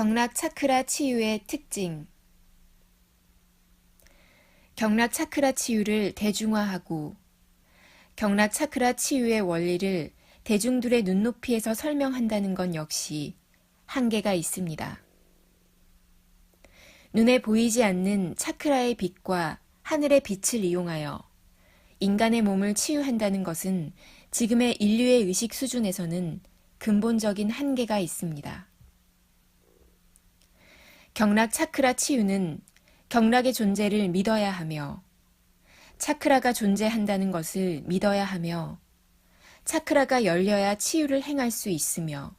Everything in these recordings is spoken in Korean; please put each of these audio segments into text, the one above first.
경락 차크라 치유의 특징 경락 차크라 치유를 대중화하고 경락 차크라 치유의 원리를 대중들의 눈높이에서 설명한다는 건 역시 한계가 있습니다. 눈에 보이지 않는 차크라의 빛과 하늘의 빛을 이용하여 인간의 몸을 치유한다는 것은 지금의 인류의 의식 수준에서는 근본적인 한계가 있습니다. 경락 차크라 치유는 경락의 존재를 믿어야 하며 차크라가 존재한다는 것을 믿어야 하며 차크라가 열려야 치유를 행할 수 있으며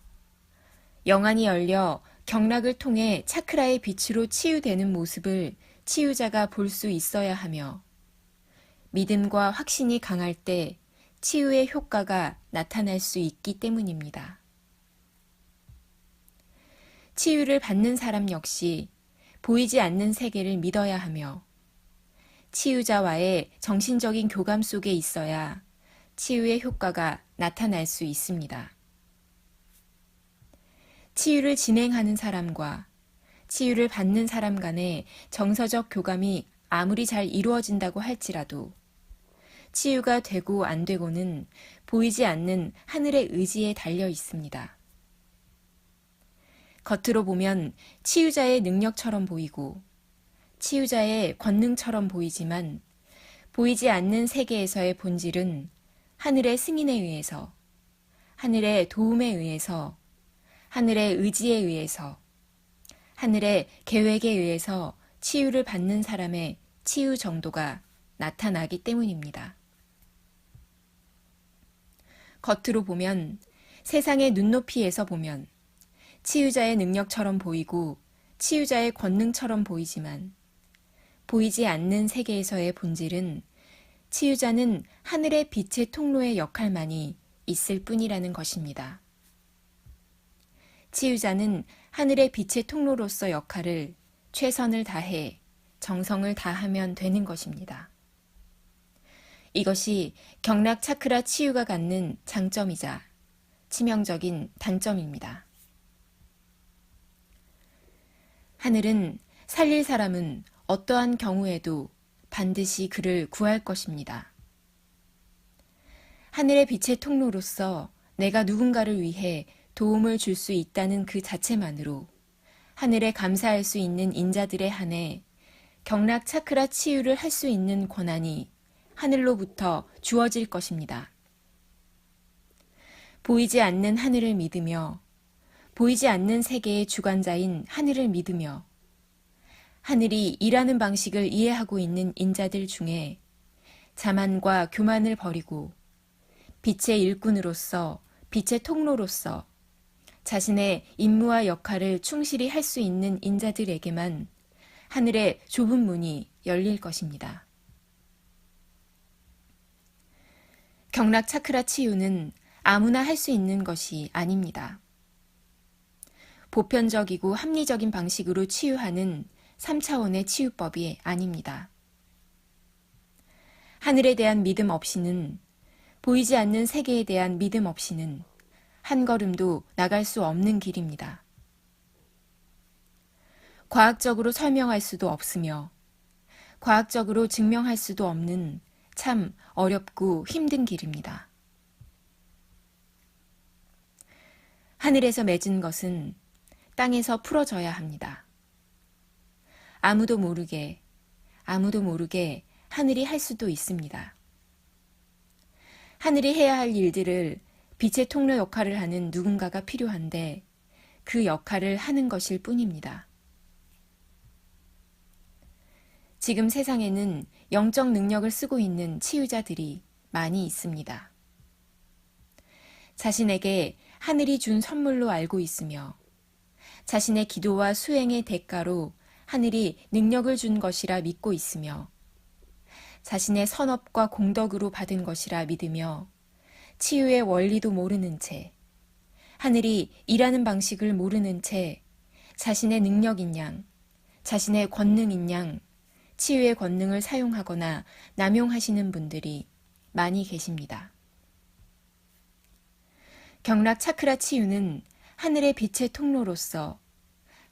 영안이 열려 경락을 통해 차크라의 빛으로 치유되는 모습을 치유자가 볼 수 있어야 하며 믿음과 확신이 강할 때 치유의 효과가 나타날 수 있기 때문입니다. 치유를 받는 사람 역시 보이지 않는 세계를 믿어야 하며 치유자와의 정신적인 교감 속에 있어야 치유의 효과가 나타날 수 있습니다. 치유를 진행하는 사람과 치유를 받는 사람 간의 정서적 교감이 아무리 잘 이루어진다고 할지라도 치유가 되고 안 되고는 보이지 않는 하늘의 의지에 달려 있습니다. 겉으로 보면 치유자의 능력처럼 보이고 치유자의 권능처럼 보이지만 보이지 않는 세계에서의 본질은 하늘의 승인에 의해서 하늘의 도움에 의해서 하늘의 의지에 의해서 하늘의 계획에 의해서 치유를 받는 사람의 치유 정도가 나타나기 때문입니다. 겉으로 보면 세상의 눈높이에서 보면 치유자의 능력처럼 보이고 치유자의 권능처럼 보이지만 보이지 않는 세계에서의 본질은 치유자는 하늘의 빛의 통로의 역할만이 있을 뿐이라는 것입니다. 치유자는 하늘의 빛의 통로로서 역할을 최선을 다해 정성을 다하면 되는 것입니다. 이것이 경락 차크라 치유가 갖는 장점이자 치명적인 단점입니다. 하늘은 살릴 사람은 어떠한 경우에도 반드시 그를 구할 것입니다. 하늘의 빛의 통로로서 내가 누군가를 위해 도움을 줄 수 있다는 그 자체만으로 하늘에 감사할 수 있는 인자들에 한해 경락 차크라 치유를 할 수 있는 권한이 하늘로부터 주어질 것입니다. 보이지 않는 하늘을 믿으며 보이지 않는 세계의 주관자인 하늘을 믿으며 하늘이 일하는 방식을 이해하고 있는 인자들 중에 자만과 교만을 버리고 빛의 일꾼으로서 빛의 통로로서 자신의 임무와 역할을 충실히 할 수 있는 인자들에게만 하늘의 좁은 문이 열릴 것입니다. 경락 차크라 치유는 아무나 할 수 있는 것이 아닙니다. 보편적이고 합리적인 방식으로 치유하는 3차원의 치유법이 아닙니다. 하늘에 대한 믿음 없이는 보이지 않는 세계에 대한 믿음 없이는 한 걸음도 나갈 수 없는 길입니다. 과학적으로 설명할 수도 없으며 과학적으로 증명할 수도 없는 참 어렵고 힘든 길입니다. 하늘에서 맺은 것은 땅에서 풀어져야 합니다. 아무도 모르게, 아무도 모르게 하늘이 할 수도 있습니다. 하늘이 해야 할 일들을 빛의 통로 역할을 하는 누군가가 필요한데 그 역할을 하는 것일 뿐입니다. 지금 세상에는 영적 능력을 쓰고 있는 치유자들이 많이 있습니다. 자신에게 하늘이 준 선물로 알고 있으며 자신의 기도와 수행의 대가로 하늘이 능력을 준 것이라 믿고 있으며 자신의 선업과 공덕으로 받은 것이라 믿으며 치유의 원리도 모르는 채 하늘이 일하는 방식을 모르는 채 자신의 능력인 양, 자신의 권능인 양 치유의 권능을 사용하거나 남용하시는 분들이 많이 계십니다. 경락 차크라 치유는 하늘의 빛의 통로로서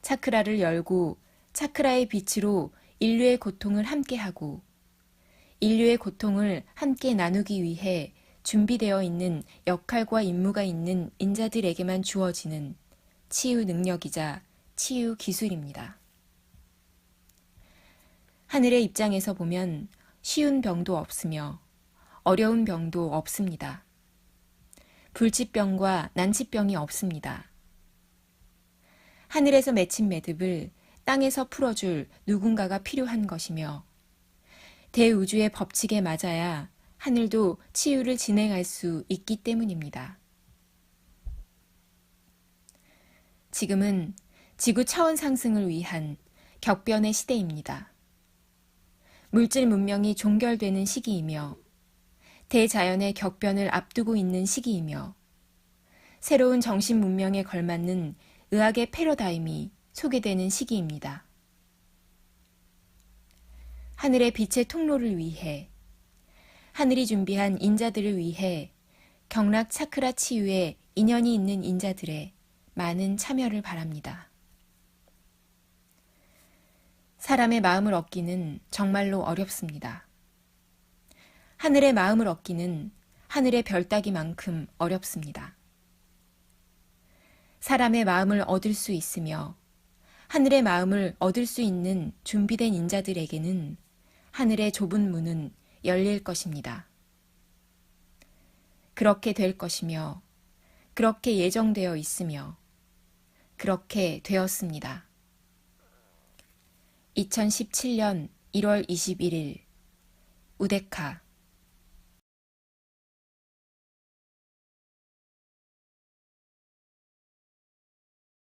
차크라를 열고 차크라의 빛으로 인류의 고통을 함께하고 인류의 고통을 함께 나누기 위해 준비되어 있는 역할과 임무가 있는 인자들에게만 주어지는 치유 능력이자 치유 기술입니다. 하늘의 입장에서 보면 쉬운 병도 없으며 어려운 병도 없습니다. 불치병과 난치병이 없습니다. 하늘에서 맺힌 매듭을 땅에서 풀어줄 누군가가 필요한 것이며 대우주의 법칙에 맞아야 하늘도 치유를 진행할 수 있기 때문입니다. 지금은 지구 차원 상승을 위한 격변의 시대입니다. 물질 문명이 종결되는 시기이며 대자연의 격변을 앞두고 있는 시기이며 새로운 정신 문명에 걸맞는 의학의 패러다임이 소개되는 시기입니다. 하늘의 빛의 통로를 위해 하늘이 준비한 인자들을 위해 경락 차크라 치유에 인연이 있는 인자들의 많은 참여를 바랍니다. 사람의 마음을 얻기는 정말로 어렵습니다. 하늘의 마음을 얻기는 하늘의 별 따기만큼 어렵습니다. 사람의 마음을 얻을 수 있으며 하늘의 마음을 얻을 수 있는 준비된 인자들에게는 하늘의 좁은 문은 열릴 것입니다. 그렇게 될 것이며 그렇게 예정되어 있으며 그렇게 되었습니다. 2017년 1월 21일 우데카